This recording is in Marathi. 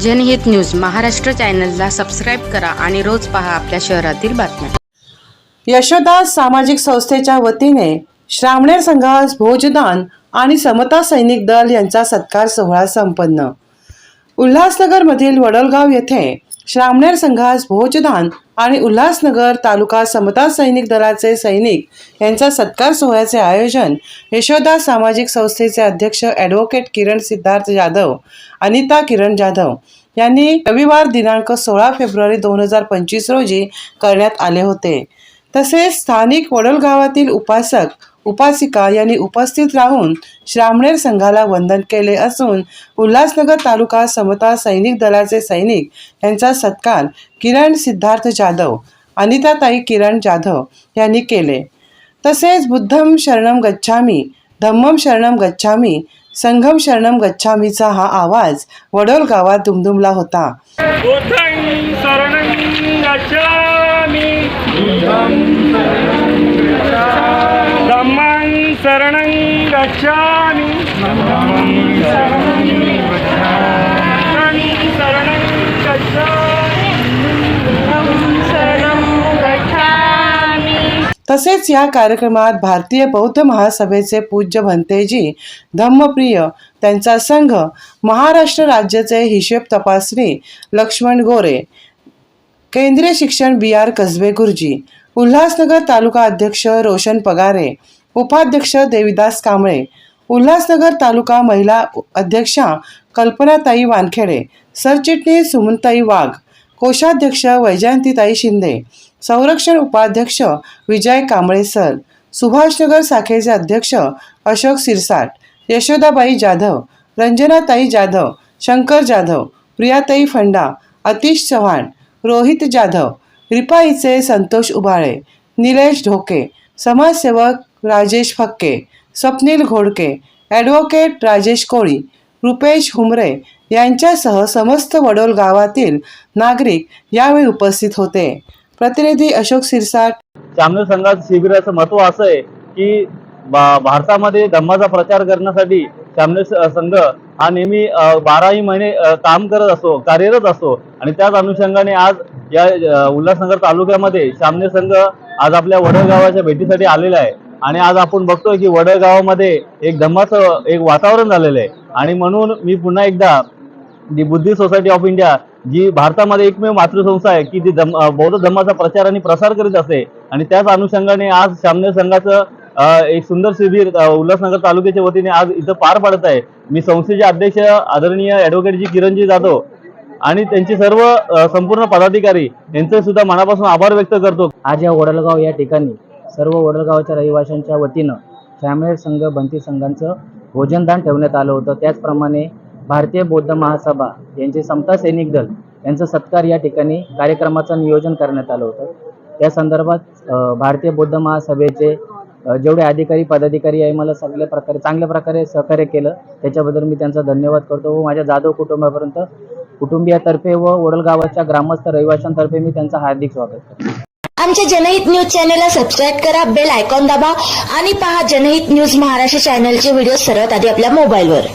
जनहित न्यूज महाराष्ट्र चॅनलला सबस्क्राईब करा आणि रोज पहा आपल्या शहरातील बातम्या. यशोदा सामाजिक संस्थेच्या वतीने श्रामणेर संघास भोजदान आणि समता सैनिक दल यांचा सत्कार सोहळा संपन्न. उल्हासनगरमधील वडलगाव येथे श्रामणेर संघास भोजदान आणि उल्हासनगर तालुका समता सैनिक दलाचे सैनिक यांचा सत्कार सोहळ्याचे आयोजन यशोदा सामाजिक संस्थेचे अध्यक्ष ॲडव्होकेट किरण सिद्धार्थ जाधव अनिता किरण जाधव यांनी रविवार दिनांक सोळा फेब्रुवारी दोन हजार पंचवीस रोजी करण्यात आले होते. तसेच स्थानिक वडोल गावातील उपासक उपासिका यांनी उपस्थित राहून श्रामणेर संघाला वंदन केले असून उल्हासनगर तालुका समता सैनिक दलाचे सैनिक यांचा सत्कार किरण सिद्धार्थ जाधव अनिताताई किरण जाधव यांनी केले. तसेच बुद्धम शरणम गच्छामी धम्मम शरणम गच्छामी संघम शरणम गच्छामीचा हा आवाज वडोल गावात दुमदुमला होता. तसेच या कार्यक्रमात भारतीय बौद्ध महासभेचे पूज्य भंतेजी धम्मप्रिय त्यांचा संघ महाराष्ट्र राज्याचे हिशेब तपासणी लक्ष्मण गोरे केंद्रीय शिक्षण बी आर कसबे गुरुजी उल्हासनगर तालुका अध्यक्ष रोशन पगारे उपाध्यक्ष देविदास कांबळे उल्हासनगर तालुका महिला अध्यक्षा कल्पनाताई वानखेडे सरचिटणीस सुमनताई वाघ कोषाध्यक्ष वैजयंतीताई शिंदे संरक्षण उपाध्यक्ष विजय कांबळे सर सुभाषनगर शाखेचे अध्यक्ष अशोक सिरसाट यशोदाबाई जाधव रंजनाताई जाधव शंकर जाधव प्रियाताई फंडा अतिश चव्हाण रोहित जाधव रिपाईचे संतोष उबाळे निलेश ढोके समाजसेवक राजेश फक्के स्वप्नील घोडके ॲडव्होकेट राजेश कोळी रुपेश हुमरे यांच्यासह समस्त वडोल गावातील नागरिक यावेळी उपस्थित होते. प्रतिनिधी अशोक सिरसाट सामने संघात शिबिराचं महत्त्व असं आहे की भारतामध्ये धम्माचा प्रचार करण्यासाठी सामने संघ हा नेहमी बाराही महिने काम करत असतो कार्यरत असतो. आणि त्याच अनुषंगाने आज या उल्हासनगर तालुक्यामध्ये सामने संघ आज आपल्या वडळगावाच्या भेटीसाठी आलेला आहे. आणि आज आपण बघतोय की वडळगावामध्ये एक धम्माचं एक वातावरण झालेलं आहे. आणि म्हणून मी पुन्हा एकदा जी बुद्धिस्ट सोसायटी ऑफ इंडिया जी भारतामध्ये एकमेव मातृसंस्था आहे की जी धम बौद्ध धर्माचा प्रचार आणि प्रसार करीत असते आणि त्याच अनुषंगाने आज सामने संघाचं एक सुंदर शिबिर उल्हासनगर तालुक्याच्या वतीने आज इथं पार पडत आहे. मी संस्थेचे अध्यक्ष आदरणीय ॲडव्होकेट जी किरणजी जाधव आणि त्यांचे सर्व संपूर्ण पदाधिकारी यांचे सुद्धा मनापासून आभार व्यक्त करतो. आज या वडलगाव या ठिकाणी सर्व वडलगावच्या रहिवाशांच्या वतीनं श्यामळेर संघ बंती संघांचं भोजनदान ठेवण्यात आलं होतं. त्याचप्रमाणे भारतीय बौद्ध महासभा यांचे समता सैनिक दल यांचा सत्कार या ठिकाणी कार्यक्रमाचं नियोजन करण्यात आलं होतं. त्या संदर्भात भारतीय बौद्ध महासभेचे जेवढे अधिकारी पदाधिकारी आहे मला सगळ्या प्रकारे चांगल्या प्रकारे सहकार्य केलं. त्याच्याबद्दल मी त्यांचा धन्यवाद करतो व माझ्या जाधव कुटुंबापर्यंत कुटुंबियातर्फे व ओडलगावाच्या ग्रामस्थ रहिवाशांतर्फे मी त्यांचं हार्दिक स्वागत करतो. आमच्या जनहित न्यूज चॅनलला सबस्क्राईब करा बेल आयकॉन दाबा आणि पहा जनहित न्यूज महाराष्ट्र चॅनलचे व्हिडिओ सर्वात आधी आपल्या मोबाईलवर.